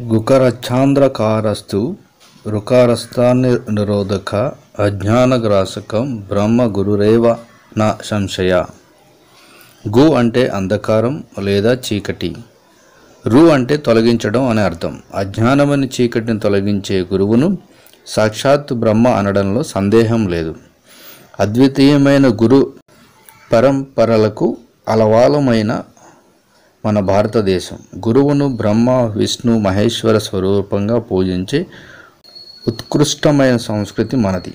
గుకరఛాంద్రకారస్తు రుకారస్థాని నిరోధక అజ్ఞానగ్రాసకం బ్రహ్మ గురురేవ నా సంశయ. గు అంటే అంధకారం లేదా చీకటి. రు అంటే తొలగించడం అనే అర్థం. అజ్ఞానమని చీకటిని తొలగించే గురువును సాక్షాత్ బ్రహ్మ అనడంలో సందేహం లేదు. అద్వితీయమైన గురు పరంపరలకు అలవాలమైన మన భారతదేశం. గురువును బ్రహ్మ విష్ణు మహేశ్వర స్వరూపంగా పూజించే ఉత్కృష్టమైన సంస్కృతి మనది.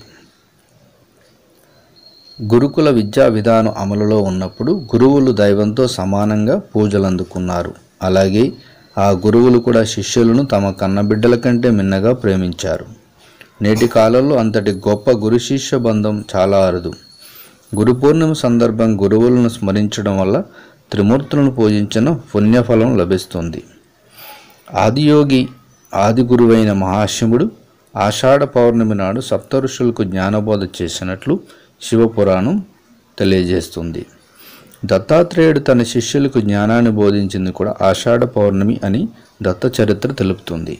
గురుకుల విద్యా విధానం అమలులో ఉన్నప్పుడు గురువులు దైవంతో సమానంగా పూజలు అందుకున్నారు అలాగే ఆ గురువులు కూడా శిష్యులను తమ కన్నబిడ్డల కంటే మిన్నగా ప్రేమించారు. నేటి కాలంలో అంతటి గొప్ప గురు శిష్య బంధం చాలా అరుదు. గురు పూర్ణిమ సందర్భం గురువులను స్మరించడం వల్ల త్రిమూర్తులను పూజించిన పుణ్యఫలం లభిస్తుంది. ఆదియోగి ఆది గురువైన మహాశివుడు ఆషాఢ పౌర్ణమి నాడు సప్త ఋషులకు జ్ఞానబోధ చేసినట్లు శివపురాణం తెలియజేస్తుంది. దత్తాత్రేయుడు తన శిష్యులకు జ్ఞానాన్ని బోధించింది కూడా ఆషాఢ పౌర్ణమి అని దత్త చరిత్ర తెలుపుతుంది.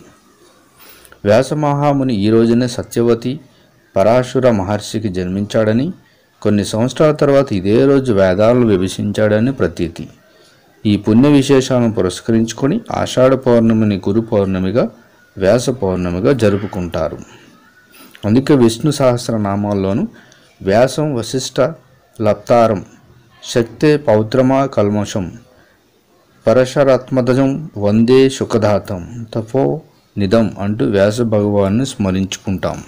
వ్యాసమహాముని ఈ రోజునే సత్యవతి పరాశుర మహర్షికి జన్మించాడని కొన్ని సంవత్సరాల తర్వాత ఇదే రోజు వేదాలను విభజించాడని ప్రతీతి. ఈ పుణ్య విశేషాలను పురస్కరించుకొని ఆషాఢ పౌర్ణమిని గురు పౌర్ణమిగా వ్యాస పౌర్ణమిగా జరుపుకుంటారు. అందుకే విష్ణు సహస్రనామాల్లోనూ వ్యాసం వశిష్ట లప్తారం శక్తే పౌత్రమా కల్మషం పరశరాత్మజం వందే సుఖదాతం తపో నిదం అంటూ వ్యాస భగవాన్ని స్మరించుకుంటాం.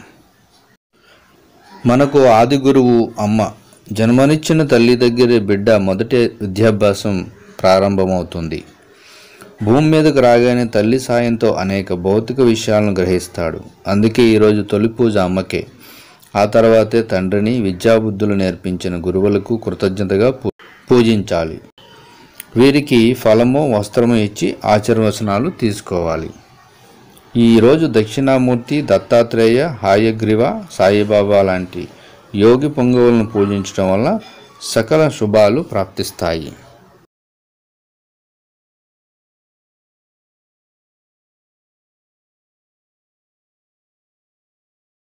మనకు ఆది గురువు అమ్మ. జన్మనిచ్చిన తల్లి దగ్గరే బిడ్డ మొదటి విద్యాభ్యాసం ప్రారంభమవుతుంది. భూమి మీదకు రాగానే తల్లి సాయంతో అనేక భౌతిక విషయాలను గ్రహిస్తాడు. అందుకే ఈరోజు తొలి పూజ అమ్మకే. ఆ తర్వాతే తండ్రిని విద్యాబుద్ధులు నేర్పించిన గురువులకు కృతజ్ఞతగా పూ- పూజించాలి. వీరికి ఫలము వస్త్రము ఇచ్చి ఆచరవచనాలు తీసుకోవాలి. ఈరోజు దక్షిణామూర్తి దత్తాత్రేయ హాయగ్రీవ సాయిబాబా లాంటి యోగి పొంగవులను పూజించడం వల్ల సకల శుభాలు ప్రాప్తిస్తాయి.